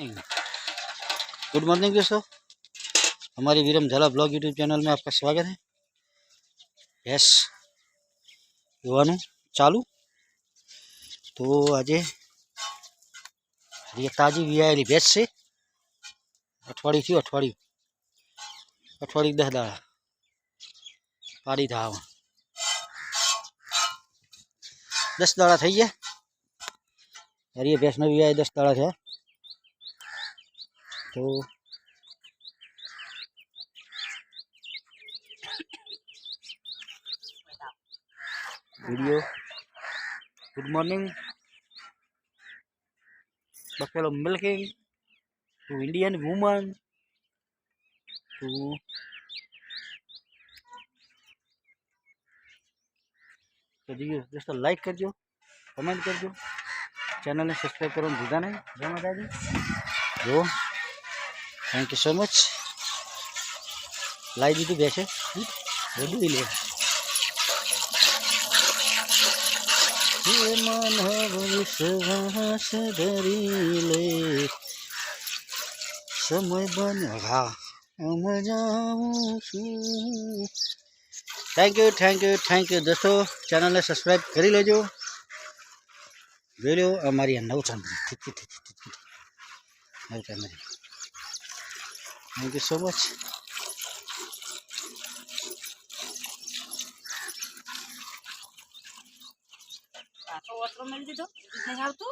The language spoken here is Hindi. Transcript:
गुड मॉर्निंग दोस्तों हमारी वीरम झाला ब्लॉग यूट्यूब चैनल में आपका स्वागत है यस જોવાનું ચાલુ તો આજે એ તાજી વિયાયેલી ભેંસ છે અઠવાડિયું થયું અઠવાડિયું અઠવાડિયું દસ દાડા પાડી થાવ દસ દાડા થઈ ગયા અરે એ ભેંસને વિયાય દસ દાડા થયા तो video good morning buffalo milking to Indian woman to तो जी दोस्तों लाइक कर दो कमेंट कर दो चैनल ने सब्सक्राइब करो भूलना नहीं। जय माता दी। जो થેન્ક યુ સો મચ લાવી દીધું બેસે બધું લે માનવ વિશ્વાસ ધરી લે સમય બન્યો હા હું જાઉં છું thank you thank you thank you દોસ્તો ચેનલને સબસ્ક્રાઈબ કરી લેજો જોઈ લો અમારી ઠીક ઠીક નવચંદ્રી thank Thank you so much. watermelon dito? Hindi na to?